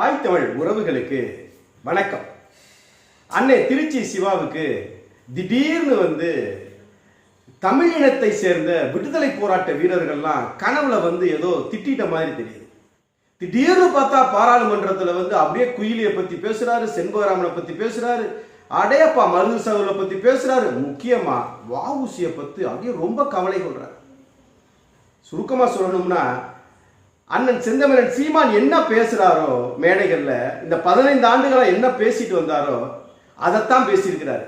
தாய் தமிழ் உறவுகளுக்கு வணக்கம். அன்னை திருச்சி சிவாவுக்கு திடீர்னு வந்து தமிழினத்தை சேர்ந்த விடுதலை போராட்ட வீரர்கள்லாம் கனவுல வந்து ஏதோ திட்டிட்ட மாதிரி தெரியுது. திடீர்னு பார்த்தா பாராளுமன்றத்தில் வந்து அப்படியே குயிலியை பத்தி பேசுறாரு செண்பகராமனை பத்தி பேசுறாரு அடையப்பா மருந்து சகோதரை பத்தி பேசுறாரு. முக்கியமா வாவுசியை பத்தி அப்படியே ரொம்ப கவலை கொள்றாரு. சுருக்கமா சொல்லணும்னா அண்ணன் செந்தமிழன் சீமான் என்ன பேசுறாரோ மேடைகளில் இந்த பதினைந்து ஆண்டுகளாக என்ன பேசிட்டு வந்தாரோ அதைத்தான் பேசியிருக்கிறாரு.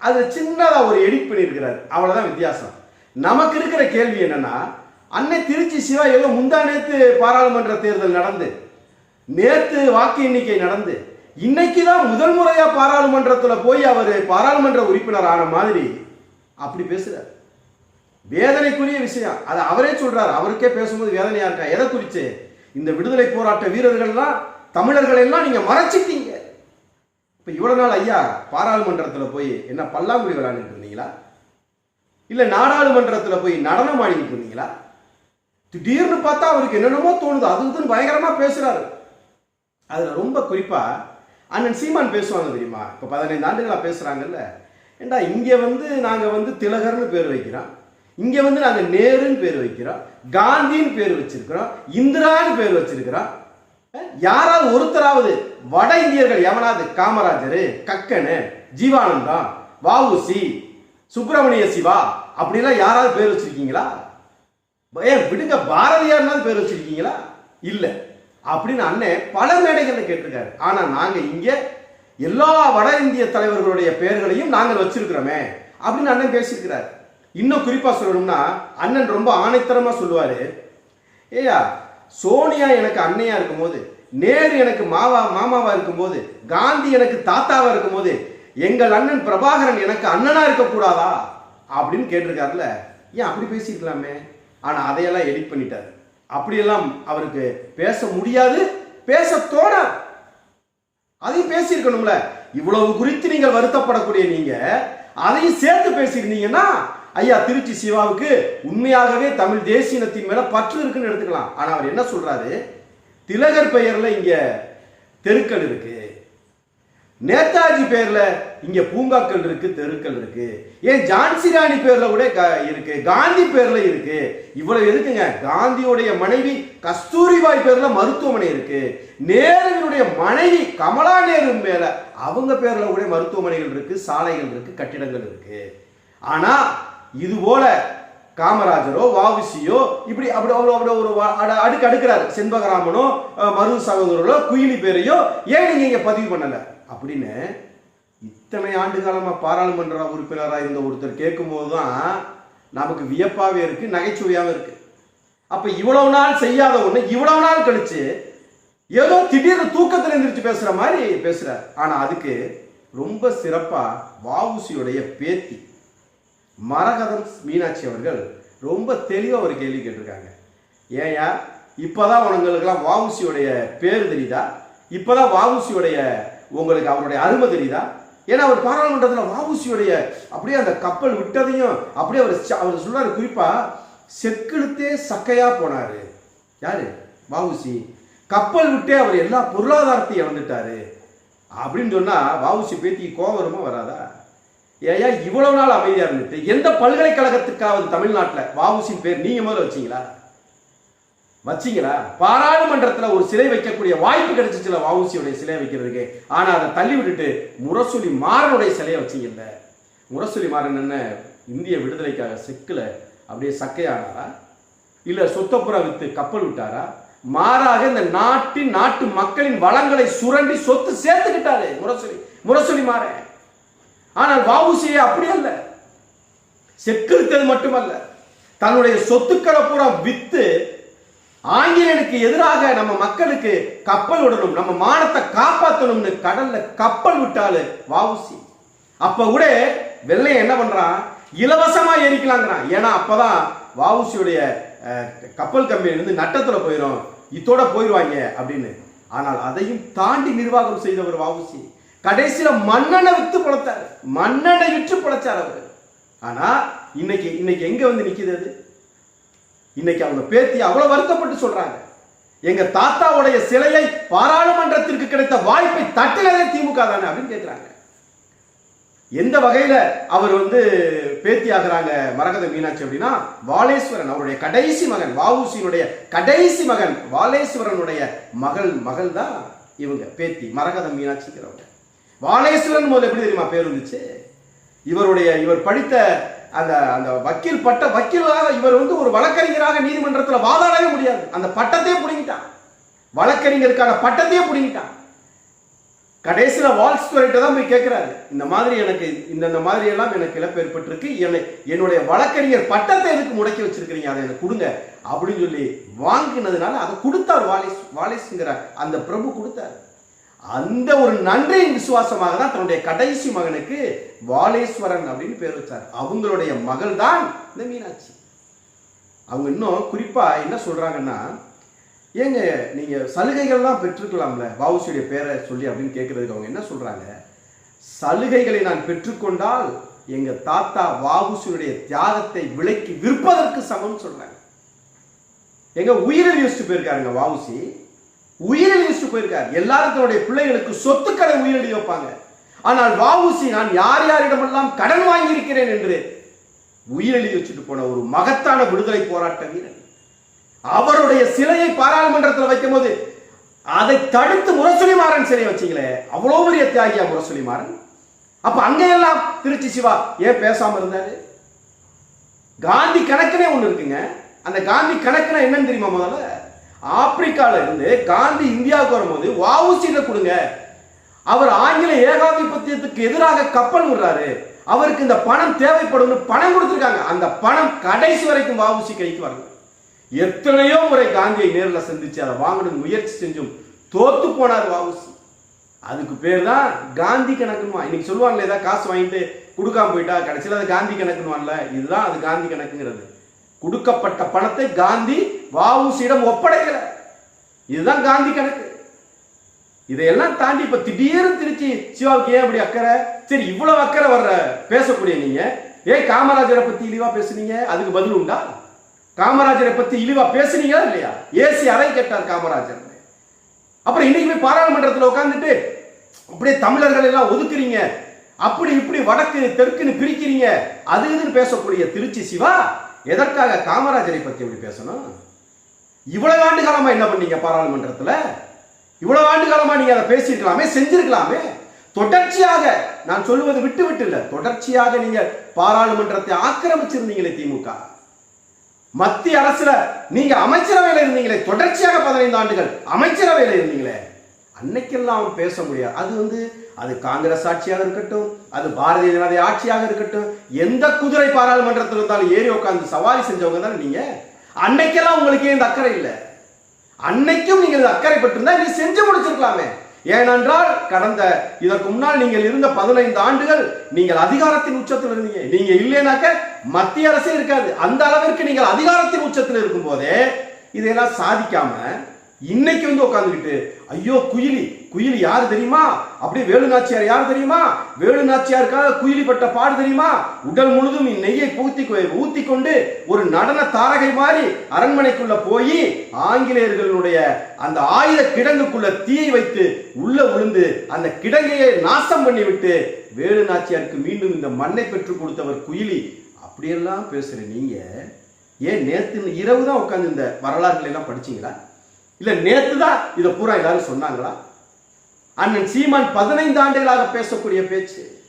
அது சின்னதாக ஒரு எடிட் பண்ணியிருக்கிறாரு. அவ்வளோதான் வித்தியாசம். நமக்கு இருக்கிற கேள்வி என்னன்னா அன்னை திருச்சி சிவா ஏதோ முந்தா நேற்று பாராளுமன்ற தேர்தல் நடந்து நேற்று வாக்கு எண்ணிக்கை நடந்து இன்னைக்கு தான் முதல் முறையாக பாராளுமன்றத்தில் போய் அவர் பாராளுமன்ற உறுப்பினர் ஆன மாதிரி அப்படி பேசுகிறார் வேதனைக்குரிய விஷயம். அதை அவரே சொல்றாரு. அவருக்கே பேசும்போது வேதனையா இருக்கா? எதை குறித்து இந்த விடுதலை போராட்ட வீரர்கள்லாம் தமிழர்கள் எல்லாம் நீங்க மறைச்சிட்டீங்க. இப்ப இவ்வளவு நாள் ஐயா பாராளுமன்றத்துல போய் என்ன பல்லாங்குழி விளையாண்டுட்டு இருந்தீங்களா? இல்ல நாடாளுமன்றத்துல போய் நடனம் ஆடிக்கிட்டு இருந்தீங்களா? திடீர்னு பார்த்தா அவருக்கு என்னென்னமோ தோணுது. அது இதுன்னு பயங்கரமா பேசுறாரு. அதுல ரொம்ப குறிப்பா அண்ணன் சீமான் பேசுவாங்க தெரியுமா? இப்ப பதினைந்து ஆண்டுகளா பேசுறாங்கல்ல. ஏண்டா இங்க வந்து நாங்க வந்து திலகர்னு பேர் வைக்கிறோம். இங்க வந்து நாங்க நேருன்னு பேர் வைக்கிறோம் காந்தின்னு பேர் வச்சிருக்கிறோம் இந்திரான்னு பேர் வச்சிருக்கிறோம். யாராவது ஒருத்தராவது வட இந்தியர்கள் எவனாவது காமராஜர் கக்கனு ஜீவானந்தம் வஉசி சுப்பிரமணிய சிவா அப்படிலாம் யாராவது பேர் வச்சிருக்கீங்களா? ஏன் விடுங்க பாரதியார்னாவது பேர் வச்சிருக்கீங்களா? இல்லை. அப்படின்னு அண்ணன் பல மேடைகளில் கேட்டிருக்காரு. ஆனால் நாங்கள் இங்கே எல்லா வட இந்திய தலைவர்களுடைய பெயர்களையும் நாங்கள் வச்சிருக்கிறோமே அப்படின்னு அண்ணன் பேசியிருக்கிறார். இன்னும் குறிப்பாக சொல்லணும்னா அண்ணன் ரொம்ப ஆணைத்தரமாக சொல்லுவார். ஏயா சோனியா எனக்கு அன்னையாக இருக்கும்போது நேரு எனக்கு மாவா மாமாவாக இருக்கும்போது காந்தி எனக்கு தாத்தாவாக இருக்கும்போது எங்கள் அண்ணன் பிரபாகரன் எனக்கு அண்ணனாக இருக்கக்கூடாதா? அப்படின்னு கேட்டிருக்காருல ஏன் அப்படி பேசிக்கலாமே ஆனால் அதையெல்லாம் எடிட் பண்ணிட்டார். அப்படியெல்லாம் அவருக்கு பேச முடியாது பேச தோண அதையும் பேசியிருக்கணும்ல. இவ்வளவு குறித்து நீங்கள் வருத்தப்படக்கூடிய நீங்க அதையும் சேர்த்து பேசியிருந்தீங்கன்னா ஐயா திருச்சி சிவாவுக்கு உண்மையாகவே தமிழ் தேசியனத்தின் மேல பற்று இருக்குன்னு எடுத்துக்கலாம். ஆனா அவர் என்ன சொல்றாரு? திலகர் பெயர்ல இங்க தெருக்கள் இருக்கு. நேதாஜி பேர்ல இங்க பூங்காக்கள் இருக்கு தெருக்கள் இருக்கு. ஏன் ஜான்சி ராணி பேர்ல கூட க- இருக்கு காந்தி பேர்ல இருக்கு. இவ்வளவு எதுக்குங்க காந்தியுடைய மனைவி கஸ்தூரிபாய் பேர்ல மருத்துவமனை இருக்கு. நேருவினுடைய மனைவி கமலா நேரு மேல அவங்க பேர்ல கூட மருத்துவமனைகள் இருக்கு சாலைகள் இருக்கு கட்டிடங்கள் இருக்கு. ஆனா இது போல காமராஜரோ வாவிசியோ இப்படி அப்படி அவ்வளோ அப்படி ஒரு அட- அடுக்கு அடுக்கிறாரு. செண்பகராமனோ மருது சகோதரரோ குயிலி பேரையோ ஏன் நீங்க இங்க பதிவு பண்ணல? அப்படின்னு இத்தனை ஆண்டு காலமா பாராளுமன்ற உறுப்பினராக இருந்த ஒருத்தர் கேட்கும்போது தான் நமக்கு வியப்பாவே இருக்கு நகைச்சுவையாகவும் இருக்கு. அப்ப இவ்வளவு நாள் செய்யாத ஒண்ணு இவ்வளவு நாள் கழிச்சு ஏதோ திடீர்னு தூக்கத்தில் எந்திரிச்சு பேசுற மாதிரி பேசுகிறார் ஆனா அதுக்கு ரொம்ப சிறப்பா வாவுசியுடைய பேத்தி மரகதம் மீனாட்சி அவர்கள் ரொம்ப தெளிவாக ஒரு கேள்வி கேட்டிருக்காங்க. ஏயா இப்பதான் உங்களுக்கெல்லாம் வாவுசியோடைய பேர் தெரியுதா? இப்பதான் வாவுசியோடைய உங்களுக்கு அவருடைய அருமை தெரியுதா? ஏன்னா அவர் பாராளுமன்றத்தில் வாவுசியோடைய அப்படியே அந்த கப்பல் விட்டதையும் அப்படியே அவர் அவர் சொல்றாரு குறிப்பா செக்கிழுத்தே சக்கையா போனாரு. யாரு? வாவுசி கப்பல் விட்டே அவர் எல்லா பொருளாதாரத்தையும் இழந்துட்டாரு. அப்படின்னு சொன்னா வாவுசி பேத்தி கோவம் வராதா? ஏயா இவ்வளவு நாள் அமைதியா இருந்துட்டு எந்த பல்கலைக்கழகத்துக்காவது தமிழ்நாட்டில் வாவுசின் பேர் நீங்க முதல்ல வச்சீங்களா? வச்சீங்களா? பாராளுமன்றத்தில் ஒரு சிலை வைக்கக்கூடிய வாய்ப்பு கிடைச்சிச்சுல வாவுசியுடைய சிலை வைக்கிறதுக்கு. ஆனா அதை தள்ளி விட்டுட்டு முரசொலி மாறனுடைய சிலையை வச்சீங்கல்ல. முரசொலி மாறன் என்ன இந்திய விடுதலைக்காக செக்குல அப்படியே சக்கையானாரா? இல்ல சொத்தப்புற வித்து கப்பல் விட்டாரா? மாறாக இந்த நாட்டின் நாட்டு மக்களின் வளங்களை சுரண்டி சொத்து சேர்த்துக்கிட்டாரு முரசொலி முரசொலி மாறன். ஆனால் வாவுசியை அப்படி அல்ல. செக்கிருத்தது மட்டுமல்ல. தன்னுடைய சொத்துக்களை பூரா வித்து ஆங்கிலேயனுக்கு எதிராக நம்ம மக்களுக்கு கப்பல் விடணும் நம்ம மானத்தை காப்பாற்றணும்னு கடல்ல கப்பல் விட்டாலு வாவுசி. அப்ப கூட வெள்ளையன் என்ன பண்றான்? இலவசமா எரிக்கலாங்கிறான் ஏன்னா அப்பதான் வாவுசியுடைய கப்பல் கம்பெனி இருந்து நட்டத்துல போயிடும் இதோட போயிடுவாங்க அப்படின்னு. ஆனால் அதையும் தாண்டி நிர்வாகம் செய்தவர் வாவுசி. கடைசியில மன்னனை வித்து பிழைத்தார். மன்னனை விற்று பிழைச்சார் அவர். ஆனா இன்னைக்கு இன்னைக்கு எங்க வந்து நிக்குது அது? இன்னைக்கு அவங்க பேத்தி அவ்வளவு வருத்தப்பட்டு சொல்றாங்க. எங்க தாத்தாவுடைய சிலையை பாராளுமன்றத்திற்கு கிடைத்த வாய்ப்பை தட்டினதே திமுக தானே அப்படின்னு கேட்கிறாங்க எந்த வகையில அவர் வந்து பேத்தி ஆகிறாங்க மரகத மீனாட்சி அப்படின்னா வாலேஸ்வரன் அவருடைய கடைசி மகன் வாவுசியினுடைய கடைசி மகன் வாலேஸ்வரனுடைய மகள் மகள் தான் இவங்க பேத்தி மரகத மீனாட்சிங்கிறவங்க. வாலேஸ்வரன் முதல்ல எப்படி தெரியுமா பேர் இருந்துச்சு இவருடைய இவர் படித்த அந்த அந்த வக்கீல் பட்ட வக்கீலாக இவர் வந்து ஒரு வழக்கறிஞராக நீதிமன்றத்தில் வாதாடவே முடியாது. அந்த பட்டத்தையே பிடிங்கிட்டான். வழக்கறிஞருக்கான பட்டத்தையே பிடிங்கிட்டான். கடைசியில் வால்ஸ்வரிட்ட தான் போய் கேட்கிறாரு இந்த மாதிரி எனக்கு இந்தந்த மாதிரி எல்லாம் எனக்கு இழப்பு ஏற்பட்டிருக்கு. என்னை என்னுடைய வழக்கறிஞர் பட்டத்தை எதுக்கு முடக்கி வச்சிருக்கிறீங்க? அதை எனக்கு கொடுங்க. அப்படின்னு சொல்லி வாங்கினதுனால அதை கொடுத்தார் வாலிஸ் வாலிஸ்ங்கிற அந்த பிரபு கொடுத்தார். அந்த ஒரு நன்றியின் விசுவாசமாக தான் தன்னுடைய கடைசி மகனுக்கு வாலேஸ்வரன் அப்படின்னு பேர் வச்சார். அவங்களுடைய மகள் தான் இந்த மீனாட்சி. அவங்க இன்னும் குறிப்பா என்ன சொல்றாங்கன்னா ஏங்க நீங்க சலுகைகள்லாம் பெற்றுக்கலாம்ல வாவுசியுடைய பேரை சொல்லி அப்படின்னு கேட்கறதுக்கு அவங்க என்ன சொல்றாங்க? சலுகைகளை நான் பெற்றுக்கொண்டால் எங்க தாத்தா வாவுசியுடைய தியாகத்தை விலைக்கு விற்பதற்கு சமம் சொல்றாங்க. எங்க உயிரை யோசிச்சு போயிருக்காருங்க வாவுசி உயிரிழி வச்சுட்டு போயிருக்கார். எல்லாரும் தன்னுடைய பிள்ளைகளுக்கு சொத்துக்களை உயிரிழி வைப்பாங்க ஆனால் வாவுசி நான் யார் யாரிடமெல்லாம் கடன் வாங்கியிருக்கிறேன் என்று உயிரெழுதி வச்சுட்டு போன ஒரு மகத்தான விடுதலை போராட்ட வீரன் அவருடைய சிலையை பாராளுமன்றத்தில் வைக்கும் போது அதை தடுத்து முரசொலிமாறன் சிலையை வச்சிங்களே அவ்வளோ பெரிய தியாகியா முரசொலிமாறன்? அப்ப அங்கெல்லாம் திருச்சி சிவா ஏன் பேசாம இருந்தாரு? காந்தி கணக்குனே ஒன்று இருக்குங்க. அந்த காந்தி கணக்குனா என்னன்னு தெரியுமா முதல்ல? ஆப்பிரிக்கால இருந்து காந்தி இந்தியாவுக்கு வரும்போது வாவுசியில கொடுங்க. அவர் ஆங்கில ஏகாதிபத்தியத்துக்கு எதிராக கப்பல் விடுறாரு அவருக்கு இந்த பணம் தேவைப்படும்னு பணம் கொடுத்துருக்காங்க. அந்த பணம் கடைசி வரைக்கும் வாவுசி கைக்கு வரல எத்தனையோ முறை காந்தியை நேரில் சந்திச்சு அதை வாங்கணும் முயற்சி செஞ்சும் தோத்து போனார் வாவுசி அதுக்கு பேர் தான் காந்தி கணக்குமா? இன்னைக்கு சொல்லுவாங்களே ஏதாவது காசு வாங்கிட்டு கொடுக்காம போயிட்டா கடைசியில் அது காந்தி கணக்குன்னுவான்ல. இதுதான் அது காந்தி கணக்குங்கிறது. கொடுக்கப்பட்ட பணத்தை காந்தி வாவுசியிடம் ஒப்படைக்கல. இதுதான் காந்தி கணக்கு. இதையெல்லாம் தாண்டி இப்ப திடீர்னு திருச்சி சிவாவுக்கு ஏன் அப்படி அக்கறை? சரி இவ்வளவு அக்கறை வர்ற பேசக்கூடிய நீங்க ஏன் காமராஜரை பத்தி இழிவா பேசுனீங்க? அதுக்கு பதில் உண்டா? காமராஜரை பத்தி இழிவா பேசுனீங்களா இல்லையா? ஏசி அறை கேட்டார் காமராஜர். அப்புறம் இன்னைக்குமே பாராளுமன்றத்தில் உட்காந்துட்டு அப்படியே தமிழர்கள் எல்லாம் ஒதுக்குறீங்க. அப்படி இப்படி வடக்கு தெற்குன்னு பிரிக்கிறீங்க. அது இதுன்னு பேசக்கூடிய திருச்சி சிவா எதற்காக காமராஜரை பத்தி எப்படி பேசணும்? இவ்வளவு ஆண்டு காலமா என்ன பண்ணீங்க பாராளுமன்றத்துல? இவ்வளவு ஆண்டு காலமா நீங்க அதை பேசியிருக்கலாமே செஞ்சிருக்கலாமே? தொடர்ச்சியாக நான் சொல்லுவது விட்டு விட்டு இல்லை தொடர்ச்சியாக நீங்க பாராளுமன்றத்தை ஆக்கிரமிச்சிருந்தீங்களே திமுக. மத்திய அரசுல நீங்க அமைச்சரவையில் இருந்தீங்களே தொடர்ச்சியாக பதினைந்து ஆண்டுகள் அமைச்சரவையில் இருந்தீங்களே. அன்னைக்கெல்லாம் பேச முடியாது. அது வந்து அது காங்கிரஸ் ஆட்சியாக இருக்கட்டும் அது பாரதிய ஜனதா ஆட்சியாக இருக்கட்டும் எந்த குதிரை பாராளுமன்றத்தில் இருந்தாலும் ஏறி உட்காந்து சவாரி செஞ்சவங்க தானே நீங்க? அன்னைக்கெல்லாம் உங்களுக்கு ஏன் இந்த அக்கறை இல்லை? அன்னைக்கும் நீங்கள் இந்த அக்கறை பட்டிருந்தா நீ செஞ்சு முடிச்சிருக்கலாமே. ஏனென்றால் கடந்த இதற்கு முன்னால் நீங்கள் இருந்த பதினைந்து ஆண்டுகள் நீங்கள் அதிகாரத்தின் உச்சத்தில் இருந்தீங்க. நீங்க இல்லைனாக்க மத்திய அரசே இருக்காது. அந்த அளவிற்கு நீங்கள் அதிகாரத்தின் உச்சத்தில் இருக்கும் போதே இதையெல்லாம் சாதிக்காம இன்னைக்கு வந்து உட்காந்துக்கிட்டு ஐயோ குயிலி குயிலி யார் தெரியுமா? அப்படியே வேலு நாச்சியார் யார் தெரியுமா? வேலு நாச்சியாருக்காக குயிலி பட்ட பாடு தெரியுமா? உடல் முழுதும் நெய்யை பூத்தி ஊத்தி கொண்டு ஒரு நடன தாரகை மாதிரி அரண்மனைக்குள்ள போய் ஆங்கிலேயர்களுடைய அந்த ஆயுத கிடங்குக்குள்ள தீயை வைத்து உள்ள விழுந்து அந்த கிடங்கையை நாசம் பண்ணிவிட்டு வேலு நாச்சியாருக்கு மீண்டும் இந்த மண்ணை பெற்றுக் கொடுத்தவர் குயிலி. அப்படியெல்லாம் பேசுற நீங்க ஏன் நேத்து இரவு தான் உட்காந்து இந்த வரலாறுகளை எல்லாம் படிச்சீங்களா? இல்லை நேற்று தான் இதை பூரா எல்லாரும் சொன்னாங்களா? அண்ணன் சீமான் பதினைந்து ஆண்டுகளாக பேசக்கூடிய பேச்சு.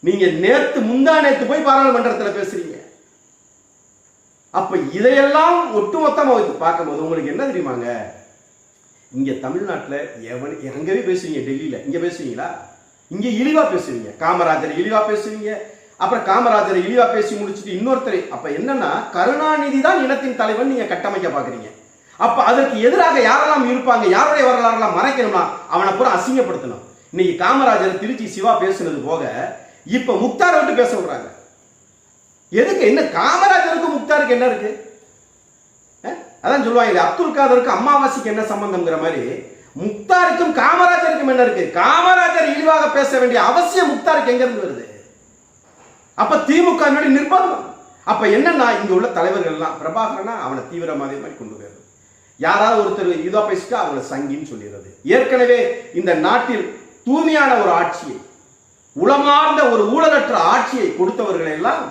நீங்க நேத்து முந்தா நேத்து போய் பாராளுமன்றத்தில் பேசுறீங்க. அப்ப இதையெல்லாம் ஒட்டுமொத்தமா வைத்து பார்க்கும்போது உங்களுக்கு என்ன தெரியுமாங்க? இங்க தமிழ்நாட்டில் எவன் எங்கவே பேசுவீங்க? டெல்லியில. இங்க பேசுவீங்களா? இங்க இழிவா பேசுவீங்க. காமராஜர் இழிவா பேசுவீங்க. அப்புறம் காமராஜரை இழிவா பேசி முடிச்சுட்டு இன்னொருத்தர். அப்ப என்னன்னா கருணாநிதி தான் இனத்தின் தலைவன் நீங்க கட்டமைக்க பாக்குறீங்க. அப்ப அதற்கு எதிராக யாரெல்லாம் இருப்பாங்க யாருடைய வரலாறுலாம் மறைக்கணும்னா அவனை பூரா அசிங்கப்படுத்தணும். இன்னைக்கு காமராஜர் திருச்சி சிவா பேசுனது போக இப்ப முக்தார் விட்டு பேச விடுறாங்க. எதுக்கு? என்ன காமராஜருக்கு முக்தாருக்கு என்ன இருக்கு? அதான் சொல்லுவாங்க அப்துல் காதருக்கு அம்மாவாசைக்கு என்ன சம்பந்தம்ங்கிற மாதிரி முக்தாருக்கும் காமராஜருக்கும் என்ன இருக்கு? காமராஜர் இழிவாக பேச வேண்டிய அவசியம் முக்தாருக்கு எங்க இருந்து வருது? அப்ப திமுக நிர்பந்தம். அப்ப என்னன்னா இங்க உள்ள தலைவர்கள்லாம் பிரபாகரனா அவனை தீவிரவாதி மாதிரி கொண்டு போயிரு யாராவது ஒருத்தர் இதோ பேசிட்டு அவங்கள சங்கின்னு சொல்லிடுறது. ஏற்கனவே இந்த நாட்டில் தூய்மையான ஒரு ஆட்சியை உளமார்ந்த ஒரு ஊழலற்ற ஆட்சியை கொடுத்தவர்களை எல்லாம்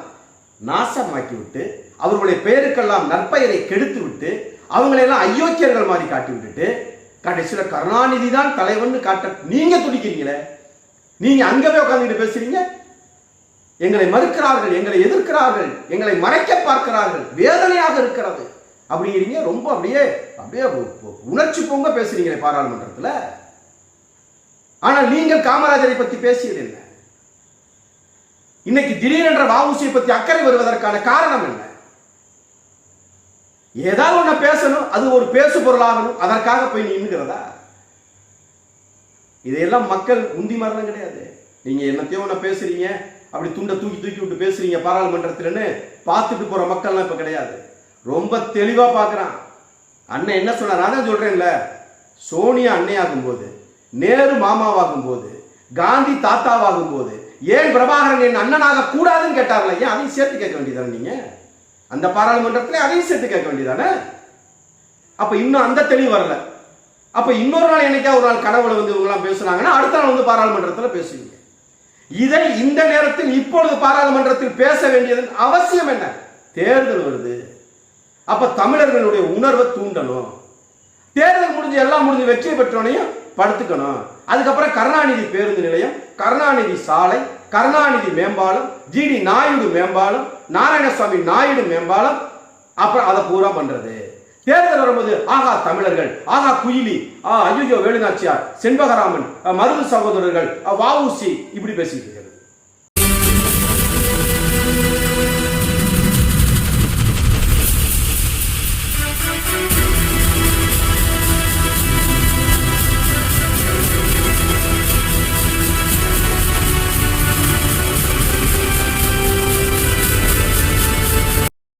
அவர்களுடைய பெயருக்கெல்லாம் நற்பெயரை கெடுத்து விட்டு அவங்களெல்லாம் அயோக்கியர்கள் மாதிரி காட்டி விட்டுட்டு கடைசியில் கருணாநிதி தான் தலைவன் காட்ட நீங்க துடிக்கிறீங்களே? நீங்க அங்கவே உட்காந்துட்டு பேசுறீங்க? எங்களை மறுக்கிறார்கள் எங்களை எதிர்க்கிறார்கள் எங்களை மறைக்க பார்க்கிறார்கள் வேதனையாக இருக்கிறது. அப்படிங்கிறீங்க ரொம்ப அப்படியே அப்படியே உணர்ச்சி பொங்க பேசுறீங்களே பாராளுமன்றத்தில். ஆனால் நீங்கள் காமராஜரை பற்றி பேசியது என்ன? இன்னைக்கு திடீரென்ற வாவுசியை பற்றி அக்கறை வருவதற்கான காரணம் என்ன? ஏதாவது ஒன்று பேசணும் அது ஒரு பேசு பொருளாகணும் அதற்காக போய் நின்னுகிறதா இதையெல்லாம் மக்கள் உந்தி மரணம் கிடையாது. நீங்க என்னத்தையும் ஒன்று பேசுறீங்க அப்படி துண்டை தூக்கி தூக்கி விட்டு பேசுறீங்க பாராளுமன்றத்தில்னு பார்த்துட்டு போற மக்கள்லாம் இப்போ கிடையாது. ரொம்ப தெளிவாக பார்க்குறான் அண்ணன் என்ன சொன்னார்? நான் தான் சொல்கிறேன்ல சோனியா அன்னையாகும் போது நேரு மாமாவாகும் போது காந்தி தாத்தாவாகும் போது ஏன் பிரபாகரன் என் அண்ணனாக கூடாதுன்னு கேட்டார்ல ஏன் அதையும் சேர்த்து கேட்க வேண்டியதானே நீங்கள் அந்த பாராளுமன்றத்தில் அதையும் சேர்த்து கேட்க வேண்டியதானே? அப்போ இன்னும் அந்த தெளிவு வரல. அப்போ இன்னொரு நாள் என்னைக்கா ஒரு நாள் கனவுல வந்து இவங்கெல்லாம் பேசுனாங்கன்னா அடுத்த நாள் வந்து பாராளுமன்றத்தில் பேசுவீங்க. இதை இந்த நேரத்தில் இப்பொழுது பாராளுமன்றத்தில் பேச வேண்டியதன் அவசியம் என்ன? தேர்தல் வருது. அப்ப தமிழர்களுடைய உணர்வை தூண்டணும். தேர்தல் முடிஞ்சு எல்லாம் முடிஞ்சு வெற்றி பெற்றோனையும் படுத்துக்கணும். அதுக்கப்புறம் கருணாநிதி பேருந்து நிலையம் கருணாநிதி சாலை கருணாநிதி மேம்பாலம் ஜிடி நாயுடு மேம்பாலம் நாராயணசுவாமி நாயுடு மேம்பாலம் அப்புறம் அதை பூரா பண்றது. தேர்தல் வரும்போது ஆகா தமிழர்கள் ஆகா குயிலி ஆ ஐயோ வேலுநாச்சியார் செண்பகராமன் மருது சகோதரர்கள் அ, இப்படி பேசிட்டு இருக்கிறது.